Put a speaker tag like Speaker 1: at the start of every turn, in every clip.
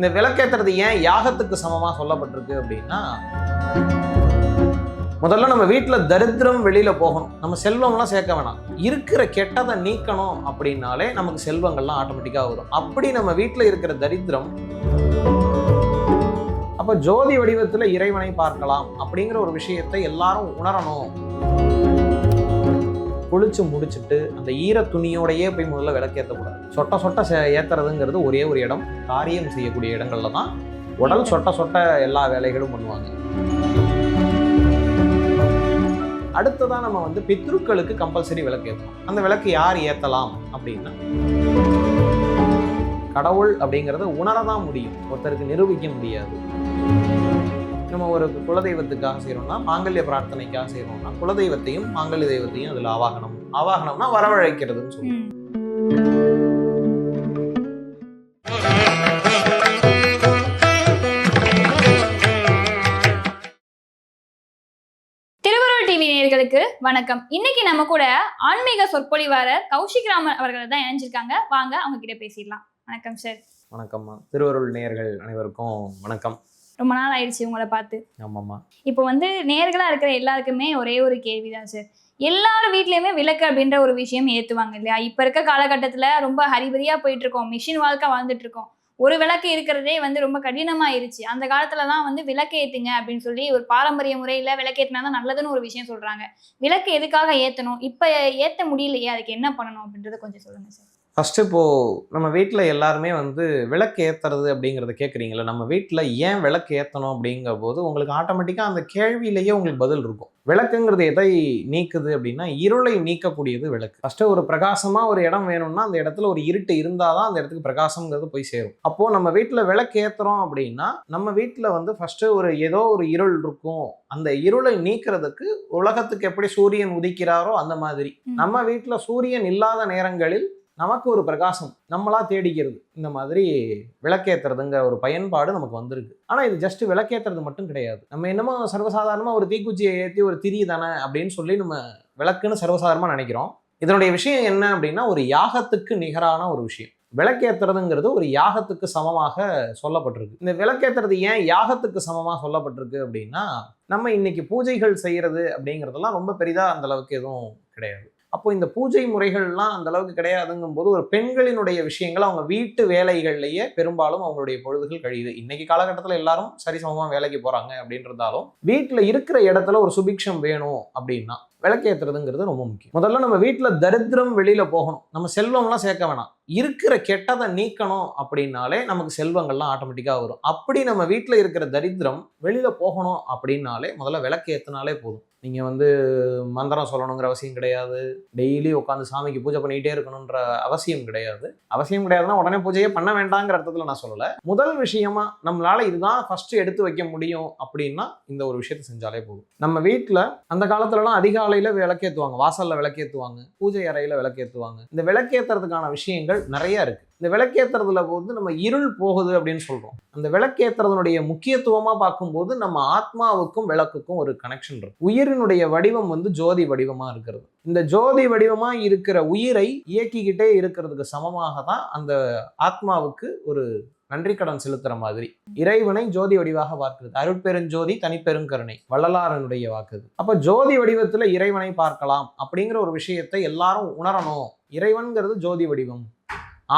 Speaker 1: இந்த விளக்கேற்றுறது ஏன் யாகத்துக்கு சமமா சொல்லப்பட்டிருக்கு அப்படின்னா முதல்ல நம்ம வீட்டில் தரித்திரம் வெளியில போகணும். நம்ம செல்வம்லாம் சேர்க்க வேணாம். இருக்கிற கெட்டதை நீக்கணும் அப்படின்னாலே நமக்கு செல்வங்கள்லாம் ஆட்டோமேட்டிக்காக வரும். அப்படி நம்ம வீட்டில் இருக்கிற தரித்திரம் அப்ப ஜோதி வடிவத்துல இறைவனை பார்க்கலாம் அப்படிங்கிற ஒரு விஷயத்தை எல்லாரும் உணரணும். குளிச்சு முடிச்சுட்டு அந்த ஈர துணியோடையே போய் முதல்ல விளக்கேற்றக்கூடாது. சொட்ட சொட்ட ஏற்றுறதுங்கிறது ஒரே ஒரு இடம். காரியம் செய்யக்கூடிய இடங்கள்ல தான் உடல் சொட்ட சொட்ட எல்லா வேலைகளும் பண்ணுவாங்க. அடுத்ததான் நம்ம வந்து பித்ருக்களுக்கு கம்பல்சரி விளக்கு ஏற்றணும் அந்த விளக்கு யார் ஏற்றலாம் அப்படின்னா கடவுள் அப்படிங்கிறத உணரதான் முடியும். ஒருத்தருக்கு நிரூபிக்க முடியாது. நம்ம ஒரு குலதெய்வத்துக்காக செய்கிறோம்னா மாங்கல்ய பிரார்த்தனைக்காக செய்கிறோம்னா குலதெய்வத்தையும் மாங்கல்ய தெய்வத்தையும் அதில் ஆவாகனம் ஆவாகனம்னா வரவழைக்கிறதுன்னு சொல்லுவோம்
Speaker 2: ம். திருவருள் டிவி நேயர்களுக்கு வணக்கம். இன்னைக்கு நம்ம கூட ஆன்மீக சொற்பொழிவாளர் கௌஷிக் ராமன் அவர்கள் தான் இணைஞ்சிருக்காங்க. வாங்க அவங்க கிட்ட பேசிடலாம். வணக்கம் சார்.
Speaker 1: வணக்கம்மா. திருவருள் நேயர்கள் அனைவருக்கும் வணக்கம்.
Speaker 2: ரொம்ப நாள் ஆயிடுச்சு உங்களை பார்த்து.
Speaker 1: ஆமாம்மா.
Speaker 2: இப்போ வந்து நேர்களா இருக்கிற எல்லாருக்குமே ஒரே ஒரு கேள்விதான் சார். எல்லார் வீட்லயுமே விளக்கு அப்படின்ற ஒரு விஷயம் ஏத்துவாங்க இல்லையா? இப்ப இருக்க காலகட்டத்துல ரொம்ப ஹரிபரியா போயிட்டு இருக்கோம் மிஷின் வாழ்க்கை வாழ்ந்துட்டு இருக்கோம் ஒரு விளக்கு இருக்கிறதே வந்து ரொம்ப கடினமாயிருச்சு. அந்த காலத்துலலாம் வந்து விளக்கு ஏத்துங்க அப்படின்னு சொல்லி ஒரு பாரம்பரிய முறையில விளக்கேற்றினா தான் நல்லதுன்னு ஒரு விஷயம் சொல்றாங்க. விளக்கு எதுக்காக ஏத்தணும்? இப்ப ஏத்த முடியலையே அதுக்கு என்ன பண்ணணும் அப்படின்றத கொஞ்சம் சொல்லுங்க சார்.
Speaker 1: ஃபர்ஸ்ட் இப்போ நம்ம வீட்டில் எல்லாருமே வந்து விளக்கு ஏத்துறது அப்படிங்கிறத கேட்குறீங்களா நம்ம வீட்டில் ஏன் விளக்கு ஏற்றணும் அப்படிங்கிற போது உங்களுக்கு ஆட்டோமேட்டிக்காக அந்த கேள்வியிலேயே உங்களுக்கு பதில் இருக்கும். விளக்குங்கிறது எதை நீக்குது அப்படின்னா இருளை நீக்கக்கூடியது விளக்கு. ஃபர்ஸ்ட் ஒரு பிரகாசமா ஒரு இடம் வேணும்னா அந்த இடத்துல ஒரு இருட்டு இருந்தால் தான் அந்த இடத்துக்கு பிரகாசம்ங்கிறது போய் சேரும். அப்போ நம்ம வீட்டில் விளக்கு ஏத்துறோம் அப்படின்னா நம்ம வீட்டில் வந்து ஃபர்ஸ்ட் ஒரு ஏதோ ஒரு இருள் இருக்கும். அந்த இருளை நீக்கிறதுக்கு உலகத்துக்கு எப்படி சூரியன் உதிக்கிறாரோ அந்த மாதிரி. நம்ம வீட்டில் சூரியன் இல்லாத நேரங்களில் நமக்கு ஒரு பிரகாசம் நம்மளா தேடிக்கிறது. இந்த மாதிரி விளக்கேத்துறதுங்கிற ஒரு பயன்பாடு நமக்கு வந்திருக்கு. ஆனால் இது ஜஸ்ட் விளக்கேற்றுறது மட்டும் கிடையாது. நம்ம என்னமோ சர்வசாதாரணமாக ஒரு தீக்குச்சியை ஏற்றி ஒரு திரி தானே அப்படின்னு சொல்லி நம்ம விளக்குன்னு சர்வசாதாரணமா நினைக்கிறோம். இதனுடைய விஷயம் என்ன அப்படின்னா ஒரு யாகத்துக்கு நிகரான ஒரு விஷயம். விளக்கேத்துறதுங்கிறது ஒரு யாகத்துக்கு சமமாக சொல்லப்பட்டிருக்கு. இந்த விளக்கேத்துறது ஏன் யாகத்துக்கு சமமாக சொல்லப்பட்டிருக்கு அப்படின்னா நம்ம இன்னைக்கு பூஜைகள் செய்கிறது அப்படிங்கிறதெல்லாம் ரொம்ப பெரிதாக அந்த அளவுக்கு எதுவும் கிடையாது. அப்போ இந்த பூஜை முறைகள்லாம் அந்த அளவுக்கு கிடையாதுங்கும் போது ஒரு பெண்களினுடைய விஷயங்கள் அவங்க வீட்டு வேலைகள்லயே பெரும்பாலும் அவங்களுடைய பொழுதுகள் கழியுது. இன்னைக்கு காலகட்டத்தில் எல்லாரும் சரிசமமாக வேலைக்கு போறாங்க அப்படின்றதாலும் வீட்டில் இருக்கிற இடத்துல ஒரு சுபிக்ஷம் வேணும் அப்படின்னா விளக்கேத்துறதுங்கிறது ரொம்ப முக்கியம். முதல்ல நம்ம வீட்டில் தரித்திரம் வெளியில் போகணும். நம்ம செல்வம்லாம் சேர்க்க வேணாம். இருக்கிற கெட்டதை நீக்கணும் அப்படின்னாலே நமக்கு செல்வங்கள்லாம் ஆட்டோமேட்டிக்காக வரும். அப்படி நம்ம வீட்டில் இருக்கிற தரித்திரம் வெளியில் போகணும் அப்படின்னாலே முதல்ல விளக்கேற்றினாலே போதும். நீங்கள் வந்து மந்திரம் சொல்லணுங்கிற அவசியம் கிடையாது. டெய்லி உட்காந்து சாமிக்கு பூஜை பண்ணிக்கிட்டே இருக்கணுன்ற அவசியம் கிடையாது. அவசியம் கிடையாதுன்னா உடனே பூஜையே பண்ண வேண்டாங்கிற அர்த்தத்தில் நான் சொல்லலை. முதல் விஷயமா நம்மளால் இதுதான் ஃபஸ்ட்டு எடுத்து வைக்க முடியும் அப்படின்னா இந்த ஒரு விஷயத்தை செஞ்சாலே போதும். நம்ம வீட்டில் அந்த காலத்துலலாம் அதிகாலையில் விளக்கேற்றுவாங்க வாசலில் விளக்கேற்றுவாங்க பூஜை அறையில் விளக்கேற்றுவாங்க இந்த விளக்கேற்றுறதுக்கான விஷயங்கள் நிறைய இருக்குது இந்த விளக்கேற்றுறதுல வந்து நம்ம இருள் போகுது அப்படின்னு சொல்கிறோம் அந்த விளக்கேற்றுறதுனுடைய முக்கியத்துவமாக பார்க்கும்போது நம்ம ஆத்மாவுக்கும் விளக்குக்கும் ஒரு கனெக்ஷன் இருக்கு. உயிரினுடைய வடிவம் வந்து ஜோதி வடிவமாக இருக்கிறது. இந்த ஜோதி வடிவமாக இருக்கிற உயிரை இயக்கிக்கிட்டே இருக்கிறதுக்கு சமமாக தான் அந்த ஆத்மாவுக்கு ஒரு நன்றி கடன் செலுத்துற மாதிரி. இறைவனை ஜோதி வடிவாக பார்க்கிறது. அருட்பெருஞ்சோதி தனிப்பெருங்கருணை வள்ளலாரனுடைய வாக்குது அப்ப ஜோதி வடிவத்துல இறைவனை பார்க்கலாம் அப்படிங்கிற ஒரு விஷயத்தை எல்லாரும் உணரணும். இறைவன்கிறது ஜோதி வடிவம்.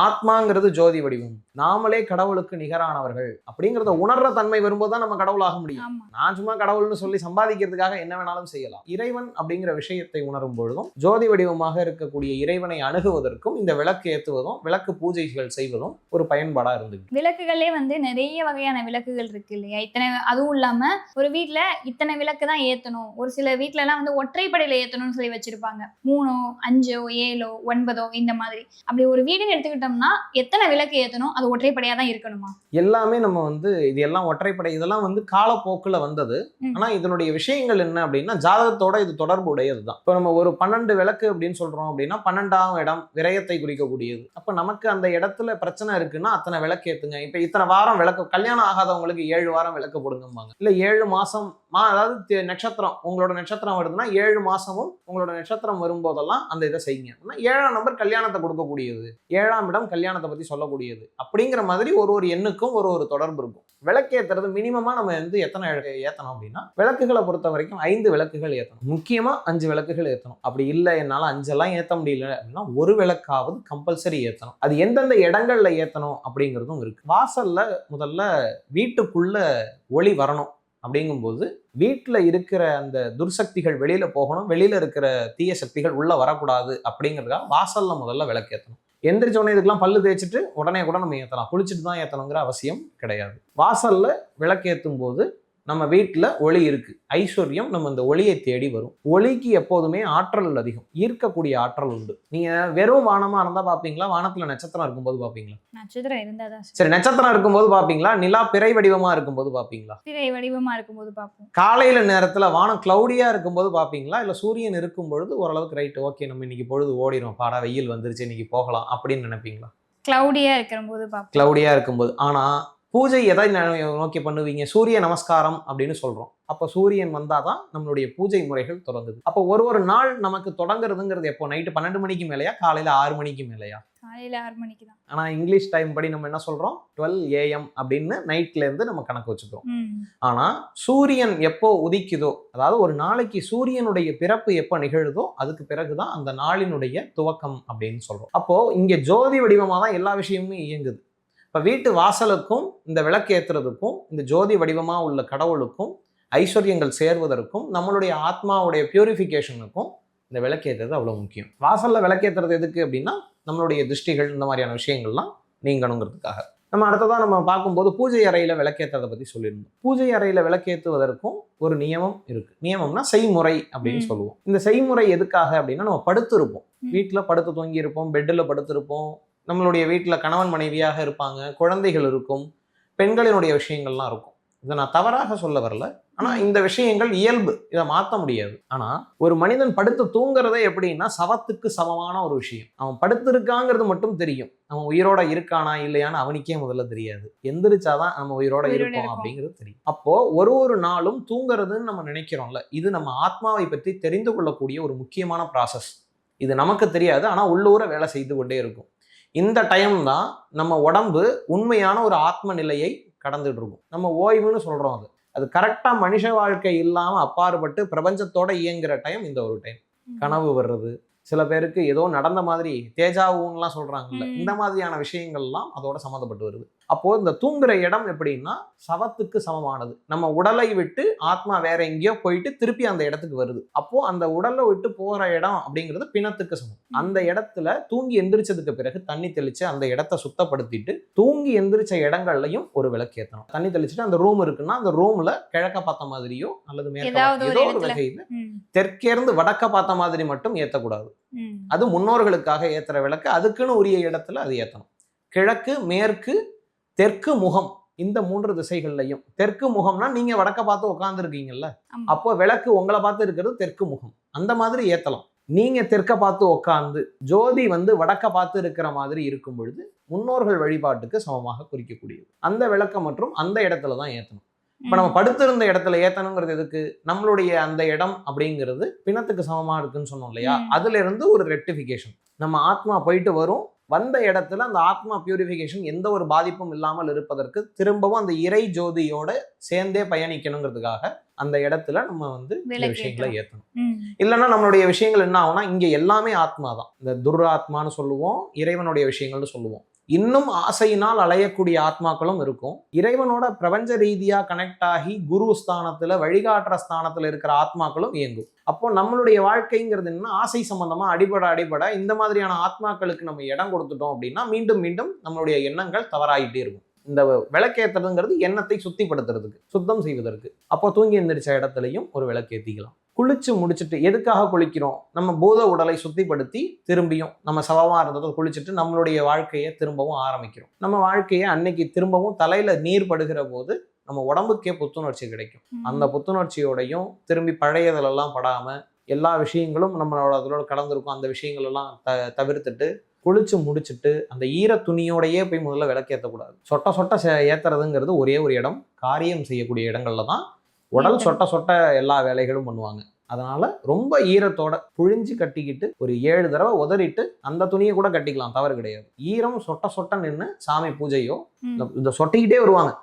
Speaker 1: ஆத்மாங்கிறது ஜோதி வடிவம். நாமளே கடவுளுக்கு நிகரானவர்கள். அப்படிங்கிறத உணர்ற தன்மை வரும்போது தான் நம்ம கடவுளாக முடியும். நான் சும்மா கடவுள்னு சொல்லி சம்பாதிக்கிறதுக்காக என்ன வேணாலும் செய்யலாம். இறைவன் அப்படிங்கிற விஷயத்தை உணரும் பொழுதும் ஜோதி வடிவமாக இருக்கக்கூடிய இறைவனை அணுகுவதற்கும் இந்த விளக்கு ஏத்துவதும் விளக்கு பூஜைகள் செய்வதும் ஒரு பயன்பாடா இருந்தது.
Speaker 2: விளக்குகளே வந்து நிறைய வகையான விளக்குகள் இருக்கு இல்லையா? இத்தனை அதுவும் இல்லாம ஒரு வீட்ல இத்தனை விளக்கு தான் ஏத்தணும். ஒரு சில வீட்ல எல்லாம் வந்து ஒற்றைப்படையில ஏத்தணும்னு சொல்லி வச்சிருப்பாங்க. மூணோ அஞ்சோ ஏழோ ஒன்பதோ இந்த மாதிரி. அப்படி ஒரு வீடுன்னு எடுத்துக்கிட்டோம்னா எத்தனை விளக்கு ஏத்தணும்? அது ஒற்றைப்படையா தான் இருக்கணுமா?
Speaker 1: எல்லாமே நம்ம வந்து இது எல்லாம் ஒற்றைப்படை இதெல்லாம் வந்து காலப்போக்குல வந்தது. ஆனா இதனுடைய விஷயங்கள் என்ன அப்படின்னா ஜாதகத்தோட இது தொடர்பு உடையது தான். இப்போ நம்ம ஒரு பன்னெண்டு விளக்கு அப்படின்னு சொல்றோம் அப்படின்னா பன்னெண்டாம் இடம் விரயத்தை குறிக்கக்கூடியது. அப்ப நமக்கு அந்த இடத்துல பிரச்சனை இருக்குன்னா அத்தனை விளக்கு ஏத்துங்க. இப்ப இத்தனை வாரம் விளக்கு கல்யாணம் ஆகாதவங்களுக்கு ஏழு வாரம் விளக்கு போடுங்கம்பாங்க. இல்ல ஏழு மாசம் மா அதாவது நட்சத்திரம் உங்களோட நட்சத்திரம் வருதுன்னா ஏழு மாசமும் உங்களோட நட்சத்திரம் வரும்போதெல்லாம் அந்த இதை செய்யுங்க. அப்படின்னா ஏழாம் நம்பர் கல்யாணத்தை கொடுக்கக்கூடியது. ஏழாம் இடம் கல்யாணத்தை பத்தி சொல்லக்கூடியது. அப்படிங்கிற மாதிரி ஒரு ஒரு எண்ணுக்கும் ஒரு ஒரு தொடர்பு இருக்கும். விளக்கேத்துறது மினிமமா நம்ம வந்து எத்தனை விளக்கு ஏற்றணும் அப்படின்னா விளக்குகளை பொறுத்த வரைக்கும் ஐந்து விளக்குகள் ஏற்றணும் முக்கியமா அஞ்சு விளக்குகள் ஏற்றணும் அப்படி இல்லை என்னால அஞ்செல்லாம் ஏற்ற முடியல அப்படின்னா ஒரு விளக்காவது கம்பல்சரி ஏற்றணும் அது எந்தெந்த இடங்கள்ல ஏற்றணும் அப்படிங்கிறதும் இருக்கு. வாசல்ல முதல்ல வீட்டுக்குள்ள ஒளி வரணும். அப்படிங்கும்போது வீட்டில் இருக்கிற அந்த துர்சக்திகள் வெளியில் போகணும் வெளியில் இருக்கிற தீய சக்திகள் உள்ளே வரக்கூடாது அப்படிங்கிறதுக்காக வாசலில் முதல்ல விளக்கேற்றணும் எந்திரிச்ச இதுக்கெல்லாம் பல்லு தேய்ச்சிட்டு உடனே கூட நம்ம ஏற்றலாம் குளிச்சுட்டு தான் ஏற்றணுங்கிற அவசியம் கிடையாது. வாசலில் விளக்கேற்றும் போது நம்ம வீட்டில் ஒளி இருக்கு. ஐஸ்வர்யம் நம்ம இந்த ஒளியை தேடி வரும். ஒளிக்கு எப்போதுமே ஆற்றல் அதிகம். ஈர்க்கக்கூடிய ஆற்றல் உண்டு. நீங்க வெறும் வானமா இருந்தா பாப்பீங்களா? வானத்துல நட்சத்திரம் இருக்கும்போது பாப்பீங்களா?
Speaker 2: நட்சத்திரம் இருந்தாதான் சார்.
Speaker 1: நட்சத்திரம் இருக்கும்போது பாப்பீங்களா? நிலா பிறை வடிவமா இருக்கும்போது பாப்பீங்களா?
Speaker 2: திரை வடிவமா இருக்கும்போது பார்ப்போம்
Speaker 1: காலையில நேரத்துல வானம் கிளவுடியா இருக்கும்போது பாப்பீங்களா? இல்ல சூரியன் இருக்கும் பொழுது ஓரளவுக்கு ரைட் ஓகே நம்ம இன்னைக்கு பொழுது ஓடிடும் பாடா வெயில் வந்துருச்சு இன்னைக்கு போகலாம் அப்படின்னு நினைப்பீங்களா?
Speaker 2: கிளவுடியா இருக்கிற போது
Speaker 1: கிளவுடியா இருக்கும்போது. ஆனா பூஜை எதை நோக்கி பண்ணுவீங்க? சூரிய நமஸ்காரம் அப்படின்னு சொல்றோம். அப்ப சூரியன் வந்தாதான் நம்மளுடைய பூஜை முறைகள் தொடங்குது. அப்போ ஒரு ஒரு நாள் நமக்கு தொடங்குறதுங்கிறது எப்போ? நைட்டு பன்னெண்டு மணிக்கு மேலேயா? காலையில ஆறு மணிக்கு மேலேயா?
Speaker 2: காலையில ஆறு மணிக்கு தான்.
Speaker 1: ஆனா இங்கிலீஷ் டைம் படி நம்ம என்ன சொல்றோம்? டுவெல் ஏஎம் அப்படின்னு நைட்ல இருந்து நம்ம கணக்கு வச்சுக்கிறோம்.
Speaker 2: ம்.
Speaker 1: ஆனா சூரியன் எப்போ உதிக்குதோ அதாவது ஒரு நாளைக்கு சூரியனுடைய பிறப்பு எப்போ நிகழுதோ அதுக்கு பிறகுதான் அந்த நாளினுடைய துவக்கம் அப்படின்னு சொல்றோம். அப்போ இங்க ஜோதி வடிவமா தான் எல்லா விஷயமுமே இயங்குது. இப்ப வீட்டு வாசலுக்கும் இந்த விளக்கு ஏத்துறதுக்கும் இந்த ஜோதி வடிவமா உள்ள கடவுளுக்கும் ஐஸ்வர்யங்கள் சேர்வதற்கும் நம்மளுடைய ஆத்மாவுடைய பியூரிஃபிகேஷனுக்கும் இந்த விளக்கேற்றுறது அவ்வளவு முக்கியம். வாசல்ல விளக்கேத்துறது எதுக்கு அப்படின்னா நம்மளுடைய திருஷ்டிகள் இந்த மாதிரியான விஷயங்கள்லாம் நீங்கணுங்கிறதுக்காக. நம்ம அடுத்ததா நம்ம பார்க்கும்போது பூஜை அறையில விளக்கேற்றதை பத்தி சொல்லியிருந்தோம். பூஜை அறையில விளக்கேற்றுவதற்கும் ஒரு நியமம் இருக்கு. நியமம்னா செய்முறை அப்படின்னு. சொல்லுவோம். இந்த செய்முறை எதுக்காக அப்படின்னா நம்ம படுத்திருப்போம். வீட்டுல படுத்து தூங்கி இருப்போம் பெட்டில் படுத்திருப்போம் நம்மளுடைய வீட்டுல கணவன் மனைவியாக இருப்பாங்க குழந்தைகள் இருக்கும் பெண்களினுடைய விஷயங்கள்லாம் இருக்கும். இதை நான் தவறாக சொல்ல வரல. ஆனா இந்த விஷயங்கள் இயல்பு. இதை மாற்ற முடியாது. ஆனா ஒரு மனிதன் படுத்து தூங்குறதே எப்படின்னா சவத்துக்கு சமமான ஒரு விஷயம். அவன் படுத்திருக்காங்கிறது மட்டும் தெரியும். அவன் உயிரோட இருக்கானா இல்லையான்னு அவனுக்கே முதல்ல தெரியாது. எந்திரிச்சாதான் நம்ம உயிரோட இருக்கோம். அப்படிங்கிறது தெரியும். அப்போ ஒரு ஒரு நாளும் தூங்குறதுன்னு நம்ம நினைக்கிறோம்ல இது நம்ம ஆத்மாவை பற்றி தெரிந்து கொள்ளக்கூடிய ஒரு முக்கியமான ப்ராசஸ் இது நமக்கு தெரியாது. ஆனா உள்ளூர வேலை செய்து கொண்டே இருக்கும். இந்த டைம் தான் நம்ம உடம்பு உண்மையான ஒரு ஆத்ம நிலையை கடந்துட்டு இருக்கும் நம்ம ஓய்வுன்னு சொல்றோம் அது. அது கரெக்டா மனுஷ வாழ்க்கை இல்லாம அப்பாறுபட்டு பிரபஞ்சத்தோட இயங்குற டைம் இந்த ஒரு டைம். கனவு வர்றது சில பேருக்கு ஏதோ நடந்த மாதிரி தேஜாவுன்னுலாம் சொல்றாங்கல்ல.
Speaker 2: ம்.
Speaker 1: இந்த மாதிரியான விஷயங்கள்லாம் அதோட சம்மந்தப்பட்டு வருது. அப்போ இந்த தூங்குற இடம் எப்படின்னா சவத்துக்கு சமமானது. நம்ம உடலை விட்டு ஆத்மா வேற எங்கேயோ போயிட்டு திருப்பி அந்த இடத்துக்கு வருது. அப்போ அந்த உடலை விட்டு போற இடம் அப்படிங்கிறது பிணத்துக்கு சமம். அந்த இடத்துல தூங்கி எந்திரிச்சதுக்கு பிறகு தண்ணி தெளிச்சு அந்த இடத்த சுத்தப்படுத்திட்டு தூங்கி எந்திரிச்ச இடங்கள்லயும் ஒரு விளக்கு ஏத்தணும். தண்ணி தெளிச்சுட்டு அந்த ரூம் இருக்குன்னா அந்த ரூம்ல கிழக்க பார்த்த மாதிரியோ அல்லது மேற்க ஏதோ ஒரு. வகையில தெற்கேர்ந்து வடக்க பார்த்த மாதிரி மட்டும் ஏத்தக்கூடாது.
Speaker 2: ம்.
Speaker 1: அது முன்னோர்களுக்காக ஏத்துற விளக்கு அதுக்குன்னு உரிய இடத்துல அது ஏத்தணும். கிழக்கு மேற்கு தெற்கு முகம் இந்த மூன்று திசைகள்லையும். தெற்கு முகம்னா நீங்க வடக்க பார்த்து உட்காந்துருக்கீங்கல்ல. அப்போ விளக்கு உங்களை பார்த்து இருக்கிறது தெற்கு முகம். அந்த மாதிரி ஏத்தலாம். நீங்க தெற்க பார்த்து உட்காந்து ஜோதி வந்து வடக்க பார்த்து இருக்கிற மாதிரி இருக்கும் பொழுது முன்னோர்கள் வழிபாட்டுக்கு சமமாக குறிக்கக்கூடியது. அந்த விளக்க மற்றும் அந்த இடத்துல தான் ஏத்தணும். இப்ப நம்ம படுத்திருந்த இடத்துல ஏத்தணுங்கிறது எதுக்கு? நம்மளுடைய அந்த இடம் அப்படிங்கிறது பிணத்துக்கு சமமா இருக்குன்னு சொன்னோம் இல்லையா. அதுல இருந்து ஒரு ரெக்டிஃபிகேஷன் நம்ம ஆத்மா போயிட்டு வரும் வந்த இடத்துல அந்த ஆத்மா பியூரிஃபிகேஷன் எந்த ஒரு பாதிப்பும் இல்லாமல் இருப்பதற்கு திரும்பவும் அந்த இறை ஜோதியோட சேர்ந்தே பயணிக்கணுங்கிறதுக்காக அந்த இடத்துல நம்ம வந்து இந்த விஷயங்களை
Speaker 2: ஏத்தணும்.
Speaker 1: ஏத்தணும்
Speaker 2: ம்.
Speaker 1: இல்லைன்னா நம்மளுடைய விஷயங்கள் என்ன ஆகும்னா இங்க எல்லாமே ஆத்மா தான் இந்த துர் ஆத்மான்னு சொல்லுவோம் இறைவனுடைய விஷயங்கள்னு சொல்லுவோம். இன்னும் ஆசையினால் அலையக்கூடிய ஆத்மாக்களும் இருக்கும். இறைவனோட பிரபஞ்ச ரீதியாக கனெக்ட் ஆகி குரு ஸ்தானத்தில் வழிகாட்டுற ஸ்தானத்தில் இருக்கிற ஆத்மாக்களும் இயங்கும். அப்போ நம்மளுடைய வாழ்க்கைங்கிறது என்ன ஆசை சம்பந்தமா அடிபட அடிபட இந்த மாதிரியான ஆத்மாக்களுக்கு நம்ம இடம் கொடுத்துட்டோம் அப்படின்னா மீண்டும் மீண்டும் நம்மளுடைய எண்ணங்கள் தவறாயிட்டே இருக்கும். இந்த விளக்கேத்துறதுங்கிறது எண்ணத்தை சுத்திப்படுத்துறதுக்கு சுத்தம் செய்வதற்கு. அப்போ தூங்கி எந்திரிச்ச இடத்துலையும் ஒரு விளக்கேத்திக்கலாம். குளிச்சு முடிச்சுட்டு எதுக்காக குளிக்கிறோம்? நம்ம பூத உடலை சுத்திப்படுத்தி திரும்பியும் நம்ம சவமா இருந்ததை குளிச்சுட்டு நம்மளுடைய வாழ்க்கையை திரும்பவும் ஆரம்பிக்கிறோம். நம்ம வாழ்க்கையை அன்னைக்கு திரும்பவும் தலையில நீர் படுகிற போது நம்ம உடம்புக்கே புத்துணர்ச்சி கிடைக்கும். அந்த புத்துணர்ச்சியோடையும் திரும்பி பழையதுலெல்லாம் படாம எல்லா விஷயங்களும் நம்மளோட அதோட கடந்திருக்கும் அந்த விஷயங்கள் எல்லாம் த தவிர்த்துட்டு குளிச்சு முடிச்சுட்டு அந்த ஈர துணியோடையே போய் முதல்ல விளக்கேற்றக்கூடாது சொட்ட சொட்ட சே- ஏத்துறதுங்கிறது ஒரே ஒரு இடம். காரியம் செய்யக்கூடிய இடங்கள்ல தான் உடல். சொட்ட சொட்ட எல்லா வேலைகளும் பண்ணுவாங்க. அதனால ரொம்ப ஈரத்தோட புழிஞ்சு கட்டிக்கிட்டு ஒரு ஏழு தடவை உதறிட்டு அந்த துணியை கூட கட்டிக்கலாம் தவறு கிடையாது. ஈரம் சொட்ட சொட்ட நின்று சாமி பூஜையோ. இந்த- சொட்டிக்கிட்டே வருவாங்க.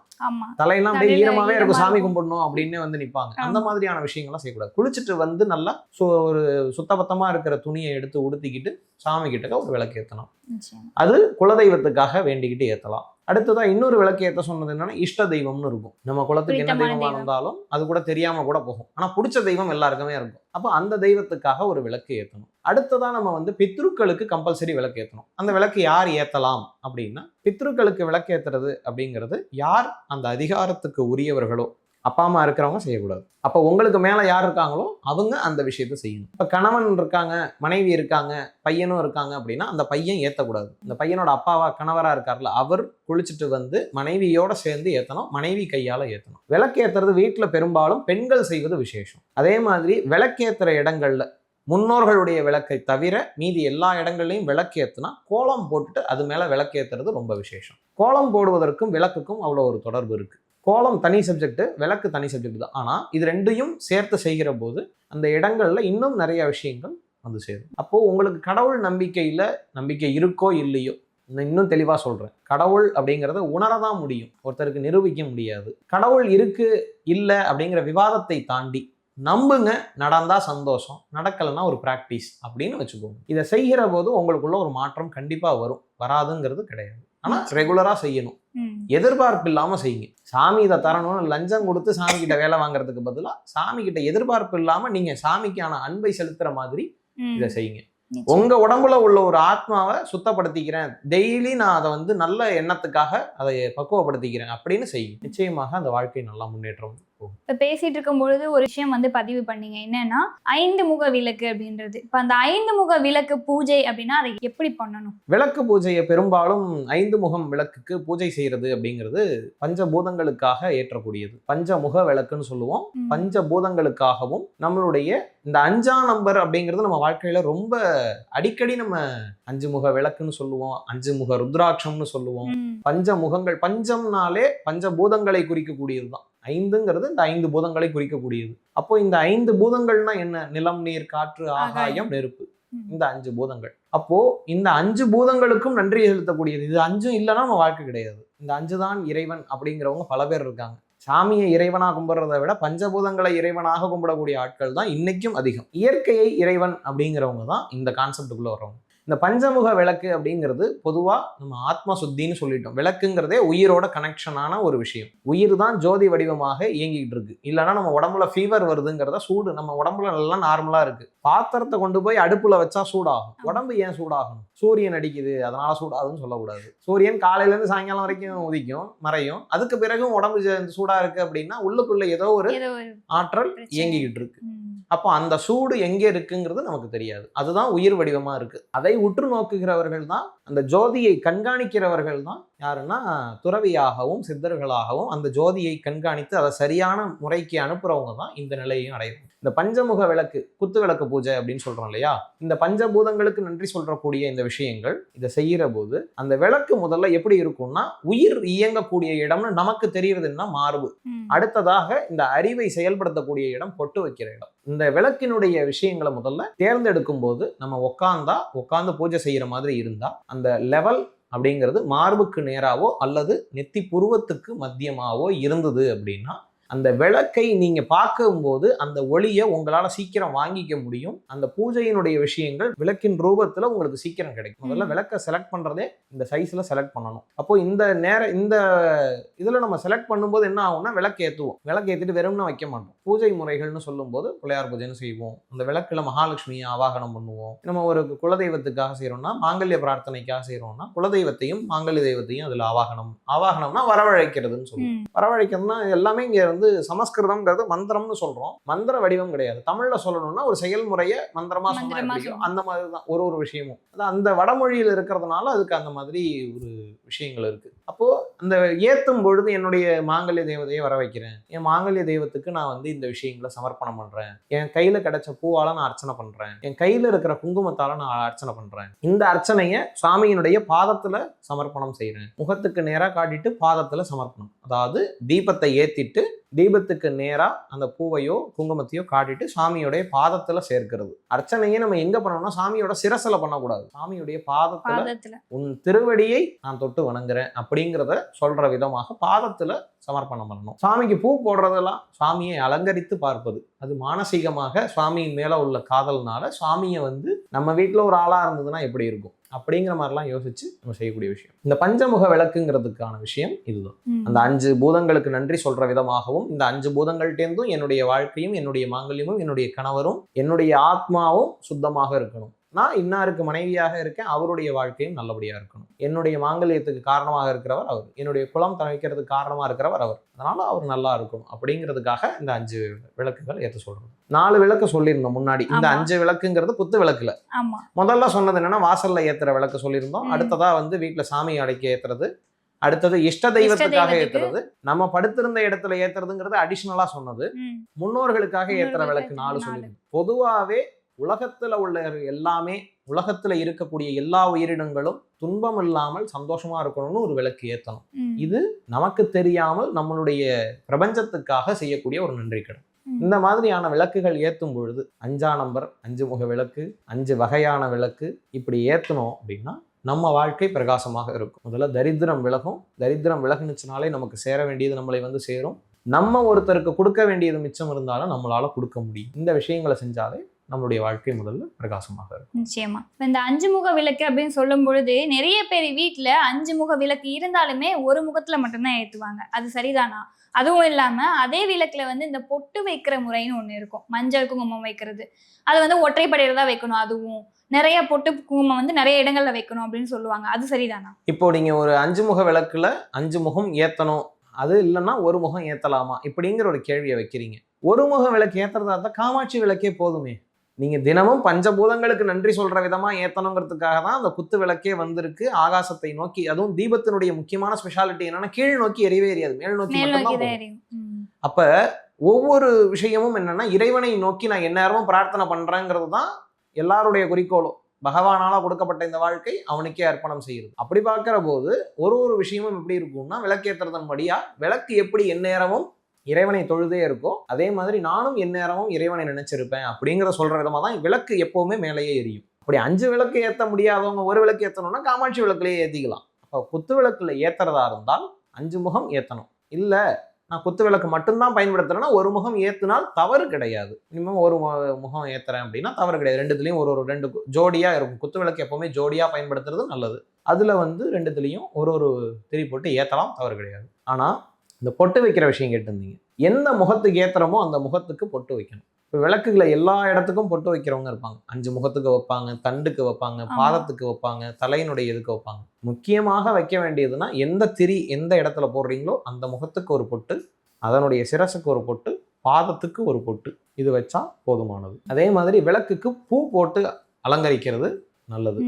Speaker 1: தலையெல்லாம் அப்படியே ஈரமாவே இருக்கும் சாமி. கும்பிடணும் அப்படின்னு வந்து நிப்பாங்க அந்த. மாதிரியான விஷயங்கள்லாம் செய்யக்கூடாது குளிச்சுட்டு வந்து நல்லா சு- ஒரு சுத்தபத்தமா இருக்கிற துணியை எடுத்து உடுத்திக்கிட்டு சாமி கிட்டக்க ஒரு விளக்கு ஏத்தணும்
Speaker 2: நிச்சயமா.
Speaker 1: அது குலதெய்வத்துக்காக வேண்டிக்கிட்டு ஏத்தலாம் அடுத்ததா இன்னொரு விளக்கு ஏத்த சொன்னது என்னன்னா இஷ்ட தெய்வம்னு இருக்கும். நம்ம குலத்துக்கு என்ன
Speaker 2: பிடித்தமான
Speaker 1: தெய்வமா
Speaker 2: தெய்வம்.
Speaker 1: இருந்தாலும் அது கூட தெரியாம கூட போகும். ஆனா பிடிச்ச தெய்வம் எல்லாருக்குமே இருக்கும். அப்போ அந்த தெய்வத்துக்காக ஒரு விளக்கு ஏத்தணும். அடுத்ததா நம்ம வந்து பித்ருக்களுக்கு கம்பல்சரி விளக்கு ஏத்தணும். அந்த விளக்கு யார் ஏத்தலாம் அப்படின்னா பித்ருக்களுக்கு விளக்கு ஏத்துறது அப்படிங்கிறது யார் அந்த அதிகாரத்துக்கு உரியவர்களோ அப்பா அம்மா இருக்கிறவங்க செய்யக்கூடாது. அப்போ உங்களுக்கு மேலே யார் இருக்காங்களோ அவங்க அந்த விஷயத்த செய்யணும். இப்போ கணவன் இருக்காங்க மனைவி இருக்காங்க பையனும் இருக்காங்க அப்படின்னா அந்த பையன் ஏற்றக்கூடாது இந்த பையனோட அப்பாவா கணவராக இருக்கார்ல அவர் குளிச்சுட்டு வந்து மனைவியோட சேர்ந்து ஏற்றணும் மனைவி கையால் ஏற்றணும் விளக்கேற்றுறது வீட்டில் பெரும்பாலும் பெண்கள் செய்வது விசேஷம். அதே மாதிரி விளக்கேத்துற இடங்கள்ல முன்னோர்களுடைய விளக்கை தவிர மீதி எல்லா இடங்கள்லையும் விளக்கேற்றுனா கோலம் போட்டுட்டு அது மேலே விளக்கேத்துறது ரொம்ப விசேஷம். கோலம் போடுவதற்கும் விளக்குக்கும் அவ்வளோ ஒரு தொடர்பு இருக்குது கோலம் தனி சப்ஜெக்ட் விளக்கு தனி சப்ஜெக்ட் தான். ஆனால் இது ரெண்டையும் சேர்த்து செய்கிற போது அந்த இடங்கள்ல இன்னும் நிறைய விஷயங்கள் வந்து சேரும். அப்போது உங்களுக்கு கடவுள் நம்பிக்கையில் நம்பிக்கை இருக்கோ இல்லையோ நான் இன்னும் தெளிவாக சொல்கிறேன் கடவுள் அப்படிங்கிறத உணரதான் முடியும். ஒருத்தருக்கு நிரூபிக்க முடியாது. கடவுள் இருக்கு இல்லை அப்படிங்கிற விவாதத்தை தாண்டி நம்புங்க நடந்தால் சந்தோஷம் நடக்கலைன்னா ஒரு ப்ராக்டிஸ் அப்படின்னு வச்சுக்கோங்க. இதை செய்கிற போது உங்களுக்குள்ள ஒரு மாற்றம் கண்டிப்பாக வரும். வராதுங்கிறது கிடையாது. ஆனா ரெகுலரா செய்யணும். எதிர்பார்ப்பு இல்லாம செய்யுங்க சாமி இதை தரணும்னு லஞ்சம் கொடுத்து சாமி கிட்ட வேலை வாங்குறதுக்கு பதிலா சாமி கிட்ட எதிர்பார்ப்பு இல்லாம நீங்க சாமிக்கான அன்பை செலுத்துற மாதிரி. இதை செய்யுங்க. உங்க உடம்புல உள்ள ஒரு ஆத்மாவை சுத்தப்படுத்திக்கிறேன் டெய்லி நான் அதை வந்து நல்ல எண்ணத்துக்காக அதை பக்குவப்படுத்திக்கிறேன் அப்படின்னு செய்யும் நிச்சயமாக அந்த வாழ்க்கை நல்லா முன்னேற்றம்
Speaker 2: இப்ப பேசிட்டு இருக்கும் பொழுது ஒரு விஷயம் வந்து பதிவு பண்ணீங்க. என்னன்னா ஐந்து முக விளக்கு அப்படின்றது. இப்ப அந்த ஐந்து முக விளக்கு பூஜை அப்படின்னா அதை எப்படி பண்ணணும்?
Speaker 1: விளக்கு பூஜையை பெரும்பாலும் ஐந்து முகம் விளக்குக்கு பூஜை செய்யறது அப்படிங்கிறது பஞ்சபூதங்களுக்காக ஏற்றக்கூடியது. பஞ்சமுக விளக்குன்னு சொல்லுவோம்.
Speaker 2: ம்.
Speaker 1: பஞ்சபூதங்களுக்காகவும் நம்மளுடைய இந்த அஞ்சா நம்பர் அப்படிங்கிறது நம்ம வாழ்க்கையில ரொம்ப அடிக்கடி நம்ம அஞ்சு முக விளக்குன்னு சொல்லுவோம். அஞ்சு முக ருத்ராட்சம்னு சொல்லுவோம். பஞ்ச முகங்கள் பஞ்சம்னாலே பஞ்சபூதங்களை குறிக்கக்கூடியது தான் ஐந்துங்கிறது இந்த ஐந்து பூதங்களை குறிக்கக்கூடியது. அப்போ இந்த ஐந்து பூதங்கள்னா என்ன? நிலம் நீர் காற்று ஆகாயம் நெருப்பு. இந்த அஞ்சு பூதங்கள். அப்போ இந்த அஞ்சு பூதங்களுக்கும் நன்றி செலுத்தக்கூடியது. இது அஞ்சும் இல்லைன்னா நம்ம வாழ்க்கை கிடையாது. இந்த அஞ்சு தான் இறைவன் அப்படிங்கிறவங்க பல பேர் இருக்காங்க. சாமியை இறைவனா கும்பிடுறதை விட பஞ்சபூதங்களை இறைவனாக கும்பிடக்கூடிய ஆட்கள் தான் இன்னைக்கும் அதிகம். இயற்கையை இறைவன் அப்படிங்கிறவங்க தான் இந்த கான்செப்டுக்குள்ள வர்றவங்க. இந்த பஞ்சமுக விளக்கு அப்படிங்கிறது பொதுவா நம்ம ஆத்ம சுத்தின்னு சொல்லிட்டோம். விளக்குங்கிறதே உயிரோட கனெக்ஷனான ஒரு விஷயம். உயிர் தான் ஜோதி வடிவமாக இயங்கிட்டு இருக்கு. இல்லைன்னா நம்ம உடம்புல ஃபீவர் வருதுங்கிறத சூடு. நம்ம உடம்புல நல்லா நார்மலா இருக்கு. பாத்திரத்தை கொண்டு போய் அடுப்புல வச்சா சூடாகும். உடம்பு ஏன் சூடாகணும்? சூரியன் அடிக்குது அதனால சூடாகுதுன்னு சொல்லக்கூடாது. சூரியன் காலையில இருந்து சாயங்காலம் வரைக்கும் உதிக்கும் மறையும். அதுக்கு பிறகும் உடம்பு ஜ- சூடா இருக்கு அப்படின்னா உள்ளுக்குள்ள ஏதோ ஒரு ஆற்றல். இயங்கிக்கிட்டு இருக்கு. அப்போ அந்த சூடு எங்கே இருக்குங்கிறது நமக்கு தெரியாது. அதுதான் உயிர் வடிவமாக இருக்குது அதை உற்று நோக்குகிறவர்கள் தான் அந்த ஜோதியை கண்காணிக்கிறவர்கள் தான் யாருன்னா துறவியாகவும் சித்தர்களாகவும் அந்த ஜோதியை கண்காணித்து அதை சரியான முறைக்கு அனுப்புறவங்க தான் இந்த நிலையையும் அடையும் இந்த பஞ்சமுக விளக்கு குத்து விளக்கு பூஜை அப்படின்னு சொல்றோம் இல்லையா? இந்த பஞ்சபூதங்களுக்கு நன்றி சொல்றக்கூடிய இந்த விஷயங்கள் இதை செய்யற போது அந்த விளக்கு முதல்ல எப்படி இருக்கும்னா உயிர் இயங்கக்கூடிய இடம்னு நமக்கு தெரியறதுன்னா மார்பு. அடுத்ததாக இந்த அறிவை செயல்படுத்தக்கூடிய இடம் பொட்டு வைக்கிற இடம். இந்த விளக்கினுடைய விஷயங்களை முதல்ல தேர்ந்தெடுக்கும் போது நம்ம உக்காந்தா உட்காந்து பூஜை செய்யற மாதிரி இருந்தா அந்த லெவல் அப்படிங்கிறது மார்புக்கு நேராவோ அல்லது நெத்தி புருவத்துக்கு மத்தியமாவோ இருந்தது அப்படின்னா அந்த விளக்கை நீங்க பார்க்கும்போது அந்த ஒளியை உங்களால சீக்கிரம் வாங்கிக்க முடியும். அந்த பூஜையினுடைய விஷயங்கள் விளக்கின் ரூபத்துல உங்களுக்கு சீக்கிரம் கிடைக்கும். முதல்ல. விளக்கை செலக்ட் பண்றதே இந்த சைஸ்ல செலக்ட் பண்ணணும். அப்போ இந்த நேர இந்த இதுல நம்ம செலக்ட் பண்ணும்போது என்ன ஆகும்னா விளக்கு ஏத்துவோம். விளக்கு ஏத்திட்டு வெறும்னா வைக்க மாட்டோம். பூஜை முறைகள்னு சொல்லும்போது பிள்ளையார் பூஜைன்னு செய்வோம். அந்த விளக்குல மகாலட்சுமியை ஆவாகனம் பண்ணுவோம். நம்ம ஒரு குலதெய்வத்துக்காக செய்யறோம்னா மாங்கல்ய பிரார்த்தனைக்காக செய்யறோம்னா குலதெய்வத்தையும் மாங்கல்ய தெய்வத்தையும் அதுல ஆவாகனம் ஆவாகனம்னா வரவழைக்கிறதுன்னு சொல்லுவோம். வரவழைக்கிறதுனா எல்லாமே இங்க வந்து சமஸ்கிருதம்ங்கிறது மந்திரம்னு சொல்றோம். மந்திர வடிவம் கிடையாது. தமிழ்ல சொல்லணும்னா ஒரு செயல்முறையை மந்திரமா சொன்னா
Speaker 2: மந்திரமா
Speaker 1: எப்படியோ
Speaker 2: சொல்லணும்.
Speaker 1: அந்த மாதிரி தான் ஒரு ஒரு விஷயமும். அதான் அந்த வடமொழியில் இருக்கிறதுனால அதுக்கு அந்த மாதிரி ஒரு விஷயங்கள் இருக்கு. அப்போ அந்த ஏத்தும் பொழுது என்னுடைய மாங்கல்ய தெய்வத்தையே வர வைக்கிறேன். என் மாங்கல்ய தெய்வத்துக்கு நான் வந்து இந்த விஷயங்களை சமர்ப்பணம் பண்றேன். என் கையில கிடைச்ச பூவால நான் அர்ச்சனை பண்றேன். என் கையில இருக்கிற குங்குமத்தால நான் அர்ச்சனை பண்றேன். இந்த அர்ச்சனையை சாமியினுடைய பாதத்துல சமர்ப்பணம் செய்றேன். முகத்துக்கு நேரா காட்டிட்டு பாதத்துல சமர்ப்பணம். அதாவது தீபத்தை ஏத்திட்டு தீபத்துக்கு நேரா அந்த பூவையோ குங்குமத்தையோ காட்டிட்டு சாமியோடைய பாதத்துல சேர்க்கிறது. அர்ச்சனையை நம்ம எங்க பண்ணணும்னா சாமியோட சிரசுல பண்ணக்கூடாது. சாமியுடைய பாதத்துல. உன் திருவடியை நான் தொட்டு வணங்குறேன் அப்படிங்கிறத சொல்ற விதமாக பாதத்துல சமர்ப்பணம் பண்ணணும். சாமிக்கு பூ போடுறதெல்லாம் சாமியை அலங்கரித்து பார்ப்பது. அது மானசீகமாக சுவாமியின் மேல உள்ள காதல்னால சுவாமியை வந்து நம்ம வீட்டில் ஒரு ஆளா இருந்ததுன்னா எப்படி இருக்கும்? அப்படிங்கிற மாதிரிலாம் யோசிச்சு நம்ம செய்யக்கூடிய விஷயம். இந்த பஞ்சமுக விளக்குங்கிறதுக்கான விஷயம் இதுதான். அந்த அஞ்சு பூதங்களுக்கு நன்றி சொல்ற விதமாகவும் இந்த அஞ்சு பூதங்கள்டேருந்தும் என்னுடைய வாழ்க்கையும் என்னுடைய மாங்கல்யமும் என்னுடைய கணவரும் என்னுடைய ஆத்மாவும் சுத்தமாக இருக்கணும். நான் இன்னாருக்கு மனைவியாக இருக்கேன் அவருடைய வாழ்க்கையும் நல்லபடியா இருக்கணும். என்னுடைய மாங்கல்யத்துக்கு காரணமாக இருக்கிறவர் அவர். என்னுடைய குலம் தவிக்கிறதுக்கு காரணமா இருக்கிறவர் அவர். அதனால அவர் நல்லா இருக்கணும் அப்படிங்கிறதுக்காக இந்த அஞ்சு விளக்குகள் ஏற்ற சொல்றோம் நாலு விளக்கு சொல்லியிருந்தோம் முன்னாடி. இந்த. அஞ்சு விளக்குங்கிறது குத்து விளக்குல. முதல்ல சொன்னது என்னன்னா வாசல்ல ஏத்துற விளக்கு சொல்லியிருந்தோம். அடுத்ததா வந்து வீட்டுல சாமி அடைக்க ஏத்துறது. அடுத்தது இஷ்ட தெய்வத்துக்காக
Speaker 2: தெய்வத்துக்கு.
Speaker 1: ஏத்துறது. நம்ம படுத்திருந்த இடத்துல ஏத்துறதுங்கிறது அடிஷனலா சொன்னது. முன்னோர்களுக்காக ஏத்துற விளக்கு நாலு
Speaker 2: நாலு.
Speaker 1: சொல்லி பொதுவாவே உலகத்துல உள்ள எல்லாமே உலகத்துல இருக்கக்கூடிய எல்லா உயிரினங்களும் துன்பம் இல்லாமல் சந்தோஷமா இருக்கணும்னு ஒரு விளக்கு ஏத்தணும்.
Speaker 2: ம்.
Speaker 1: இது நமக்கு தெரியாமல் நம்மளுடைய பிரபஞ்சத்துக்காக செய்யக்கூடிய ஒரு நன்றி கடன். இந்த மாதிரியான விளக்குகள் ஏத்தும் பொழுது அஞ்சா நம்பர் அஞ்சு முக விளக்கு அஞ்சு வகையான விளக்கு இப்படி ஏத்தணும் அப்படின்னா நம்ம வாழ்க்கை பிரகாசமாக இருக்கும். முதல்ல தரித்திரம் விலகும். தரித்திரம் விலகுனுச்சுனாலே நமக்கு சேர வேண்டியது நம்மளை வந்து சேரும். நம்ம ஒருத்தருக்கு கொடுக்க வேண்டியது மிச்சம் இருந்தாலும் நம்மளால கொடுக்க முடியும். இந்த விஷயங்களை செஞ்சாலே நம்மளுடைய வாழ்க்கை முதல்ல பிரகாசமாக இருக்கும்.
Speaker 2: நிச்சயமா. இந்த அஞ்சு முக விளக்கு அப்படின்னு சொல்லும் பொழுது நிறைய பேர் வீட்ல அஞ்சு முக விளக்கு இருந்தாலுமே ஒரு முகத்துல மட்டும்தான் ஏத்துவாங்க. அது சரிதானா? அதுவும் இல்லாம அதே விளக்குல வந்து இந்த பொட்டு வைக்கிற முறைன்னு ஒண்ணு இருக்கும். மஞ்சள் குங்குமம் வைக்கிறது. அது வந்து ஒற்றைப்படையில தான் வைக்கணும் அதுவும். நிறைய பொட்டு குங்குமம் வந்து நிறைய இடங்கள்ல வைக்கணும் அப்படின்னு சொல்லுவாங்க. அது சரிதானா?
Speaker 1: இப்போ நீங்க ஒரு அஞ்சு முக விளக்குல அஞ்சு முகம் ஏத்தணும். அது இல்லைன்னா ஒரு முகம் ஏத்தலாமா? இப்படிங்கிற ஒரு கேள்வியை வைக்கிறீங்க. ஒரு முக விளக்கு ஏத்துறதா இருந்தா காமாட்சி விளக்கே போதுமே. நீங்க தினமும் பஞ்சபூதங்களுக்கு நன்றி சொல்ற விதமா ஏத்தணுங்கிறதுக்காக தான் அந்த குத்து விளக்கே வந்திருக்கு. ஆகாசத்தை நோக்கி அதுவும் தீபத்தினுடைய முக்கியமான ஸ்பெஷாலிட்டி என்னன்னா கீழ் நோக்கி எரியவே எரியாது. மேல் நோக்கி மட்டும்தான். அப்ப ஒவ்வொரு விஷயமும் என்னன்னா இறைவனை நோக்கி நான் எந்நேரமும் பிரார்த்தனை பண்றேங்கிறது தான் எல்லாருடைய குறிக்கோளும். பகவானால கொடுக்கப்பட்ட இந்த வாழ்க்கை அவனுக்கே அர்ப்பணம் செய்யுது. அப்படி பார்க்கிற போது ஒரு ஒரு விஷயமும் எப்படி இருக்கும்னா விளக்கேற்றுறதன் படியா விளக்கு எப்படி எந்நேரமும் இறைவனை தொழுதே இருக்கோ அதே மாதிரி நானும் எந்நேரமும் இறைவனை நினைச்சிருப்பேன் அப்படிங்கிற சொல்ற விதமாக தான் விளக்கு எப்போவுமே மேலேயே எரியும். அப்படி அஞ்சு விளக்கு ஏற்ற முடியாதவங்க ஒரு விளக்கு ஏற்றணும்னா காமாட்சி விளக்குலேயே ஏற்றிக்கலாம் அப்போ குத்து விளக்குல ஏற்றுறதா இருந்தால் அஞ்சு முகம் ஏற்றணும் இல்லை நான் குத்து விளக்கு மட்டும்தான் பயன்படுத்துகிறேன்னா ஒரு முகம் ஏற்றினால் தவறு கிடையாது. மினிமம் ஒரு முகம் ஏற்றுறேன் அப்படின்னா தவறு கிடையாது. ரெண்டுத்துலேயும் ஒரு ஒரு ரெண்டு கு- இருக்கும். குத்து விளக்கு எப்போவுமே ஜோடியாக பயன்படுத்துறது நல்லது. அதில் வந்து ரெண்டுத்துலேயும் ஒரு ஒரு திரி போட்டு ஏற்றலாம் தவறு கிடையாது. ஆனால் இந்த பொட்டு வைக்கிற விஷயம் கேட்டிருந்தீங்க. எந்த முகத்துக்கு ஏத்துறமோ அந்த முகத்துக்கு பொட்டு வைக்கணும். இப்போ விளக்குகளை எல்லா இடத்துக்கும் பொட்டு வைக்கிறவங்க இருப்பாங்க. அஞ்சு முகத்துக்கு வைப்பாங்க தண்டுக்கு வைப்பாங்க. பாதத்துக்கு வைப்பாங்க தலையினுடைய இதுக்கு வைப்பாங்க. முக்கியமாக வைக்க வேண்டியதுன்னா எந்த திரி எந்த இடத்துல போடுறீங்களோ அந்த முகத்துக்கு ஒரு பொட்டு அதனுடைய சிரசுக்கு ஒரு பொட்டு பாதத்துக்கு ஒரு பொட்டு இது வச்சா போதுமானது. அதே மாதிரி விளக்குக்கு பூ போட்டு அலங்கரிக்கிறது நல்லது.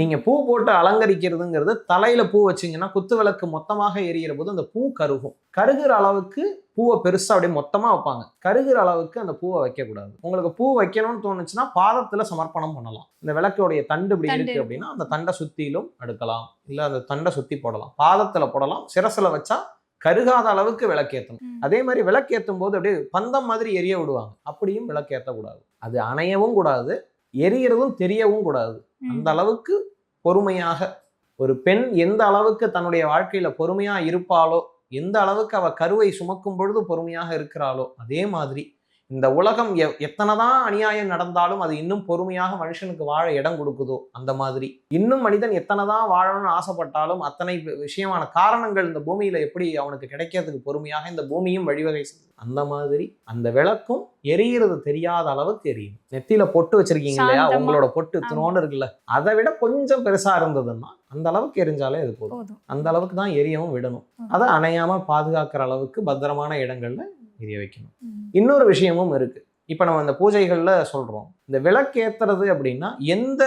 Speaker 1: நீங்க பூ போட்டு அலங்கரிக்கிறதுங்கிறது தலையில பூ வச்சீங்கன்னா குத்து விளக்கு மொத்தமாக எரியிற போது அந்த பூ கருகும். கருகிற அளவுக்கு பூவை பெருசா அப்படியே மொத்தமா வைப்பாங்க. கருகிற அளவுக்கு அந்த பூவை வைக்க கூடாது உங்களுக்கு பூ வைக்கணும்னு தோணுச்சுன்னா பாதத்துல சமர்ப்பணம் பண்ணலாம். இந்த விளக்கோடைய தண்டு இப்படி இருக்கு. அப்படின்னா அந்த தண்டை சுத்திலும் எடுக்கலாம் இல்ல அந்த தண்டை சுத்தி போடலாம். பாதத்துல போடலாம். சிரசுல வச்சா கருகாத அளவுக்கு விளக்கேற்றணும். அதே மாதிரி விளக்கேற்றும் போது அப்படியே பந்தம் மாதிரி எரிய விடுவாங்க. அப்படியும் விளக்கேற்றக்கூடாது அது அணையவும் கூடாது. எரியறதும் தெரியவும் கூடாது. அந்த அளவுக்கு பொறுமையாக ஒரு பெண் எந்த அளவுக்கு தன்னுடைய வாழ்க்கையில பொறுமையா இருப்பாளோ எந்த அளவுக்கு அவ கருவை சுமக்கும் பொழுது பொறுமையாக இருக்கிறாளோ அதே மாதிரி இந்த உலகம் எ- எத்தனைதான் அநியாயம் நடந்தாலும் அது இன்னும் பொறுமையாக மனுஷனுக்கு வாழ இடம் கொடுக்குதோ அந்த மாதிரி. இன்னும் மனிதன் எத்தனைதான் வாழணும்னு ஆசைப்பட்டாலும் அத்தனை விஷயமான காரணங்கள் இந்த பூமியில எப்படி அவனுக்கு கிடைக்கிறதுக்கு பொறுமையாக இந்த பூமியும் வழிவகை செய்யுது அந்த மாதிரி அந்த விளக்கும் எரியிறது தெரியாத அளவுக்கு எரியும். நெத்தியில பொட்டு வச்சிருக்கீங்க இல்லையா. உங்களோட பொட்டு இத்தனோன்னு இருக்குல்ல. அதை விட கொஞ்சம் பெருசா இருந்ததுன்னா அந்த அளவுக்கு எரிஞ்சாலே அது போதும். அந்த அளவுக்கு தான் எரியவும் விடணும். அதை அணையாம பாதுகாக்கிற அளவுக்கு பத்திரமான இடங்கள்ல எரிய வைக்கணும். இன்னொரு விஷயமும் இருக்கு. இப்ப நம்ம இந்த பூஜைகள்ல சொல்றோம். இந்த விளக்கேத்துறது அப்படின்னா எந்த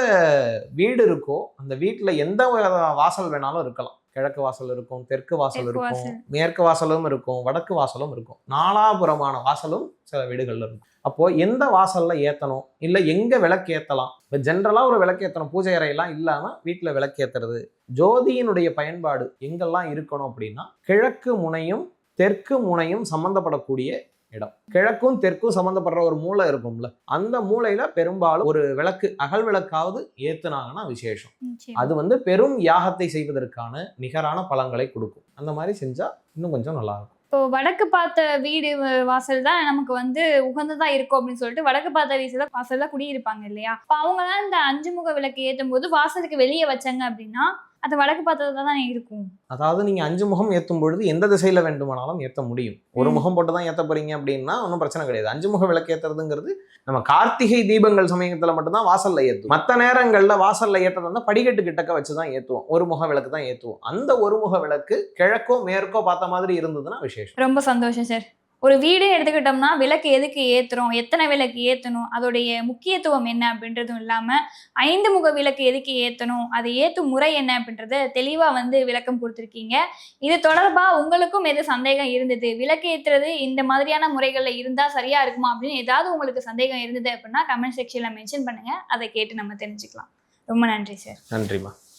Speaker 1: வீடு இருக்கோ அந்த வீட்டுல எந்த வாசல் வேணாலும் இருக்கலாம். கிழக்கு வாசல் இருக்கும் தெற்கு வாசல் இருக்கும். மேற்கு வாசலும் இருக்கும் வடக்கு வாசலும் இருக்கும். நாலாபுரமான வாசலும் சில வீடுகள்ல இருக்கும். அப்போ எந்த வாசல்ல ஏத்தணும்? இல்ல எங்க விளக்கு ஏத்தலாம்? இப்ப ஜென்ரலா ஒரு விளக்கு ஏத்தணும். பூஜை அறையெல்லாம் இல்லாம வீட்டுல விளக்கு ஏத்துறது. ஜோதியினுடைய பயன்பாடு எங்கெல்லாம் இருக்கணும் அப்படின்னா கிழக்கு முனையும் தெற்கு முனையும் சம்பந்தப்படக்கூடிய இடம். கிழக்கும் தெற்கும் சம்பந்தப்படுற ஒரு மூலை இருக்கும்ல. அந்த மூலையில பெரும்பாலும் ஒரு விளக்கு அகல் விளக்காவது ஏத்துனாங்கன்னா விசேஷம். அது வந்து பெரும் யாகத்தை செய்வதற்கான நிகரான பலன்களை கொடுக்கும். அந்த மாதிரி செஞ்சா இன்னும் கொஞ்சம் நல்லா இருக்கும்.
Speaker 2: இப்போ வடக்கு பார்த்த வீடு வாசல் தான் நமக்கு வந்து உகந்ததா இருக்கும் அப்படின்னு சொல்லிட்டு வடக்கு பார்த்த வீசல வாசல்ல குடியிருப்பாங்க இல்லையா? அப்ப அவங்க எல்லாம் இந்த அஞ்சு முக விளக்கு ஏத்தும் போது வாசலுக்கு வெளியே வச்சாங்க அப்படின்னா அது வடக்கு பார்த்ததா தான் இருக்கும்.
Speaker 1: அதாவது நீங்க அஞ்சு முகம் ஏத்தும் பொழுது எந்த திசையில வேண்டுமானாலும் ஏத்த முடியும். ஒரு. முகம் போட்டு தான் ஏத்த போறீங்க அப்படின்னா ஒன்றும் பிரச்சனை கிடையாது. அஞ்சு முக விளக்கு ஏத்துறதுங்கிறது நம்ம கார்த்திகை தீபங்கள் சமயத்துல மட்டும்தான் வாசல்ல ஏத்துவோம். மற்ற நேரங்கள்ல வாசல்ல ஏற்றதா இருந்தா படிக்கட்டு கிட்டக்க வச்சு தான் ஏத்துவோம். ஒரு முக விளக்கு தான் ஏத்துவோம். அந்த ஒரு முக விளக்கு கிழக்கோ மேற்கோ பார்த்த மாதிரி இருந்ததுன்னா விசேஷம்.
Speaker 2: ரொம்ப சந்தோஷம் சார். ஒரு வீடே எடுத்துக்கிட்டோம்னா விளக்கு எதுக்கு ஏத்துறோம்? எத்தனை விளக்கு ஏத்தணும்? அதோடைய முக்கியத்துவம் என்ன அப்படின்றதும் இல்லாம ஐந்து முக விளக்கு எதுக்கு ஏற்றணும் அதை ஏற்றும் முறை என்ன அப்படின்றத தெளிவா வந்து விளக்கம் கொடுத்துருக்கீங்க. இது தொடர்பா உங்களுக்கும் எது சந்தேகம் இருந்தது? விளக்கு ஏத்துறது இந்த மாதிரியான முறைகள்ல இருந்தா சரியா இருக்குமா அப்படின்னு ஏதாவது உங்களுக்கு சந்தேகம் இருந்தது அப்படின்னா கமெண்ட் செக்ஷன்ல மென்ஷன் பண்ணுங்க. அதை கேட்டு நம்ம தெரிஞ்சுக்கலாம். ரொம்ப நன்றி சார்
Speaker 1: நன்றிமா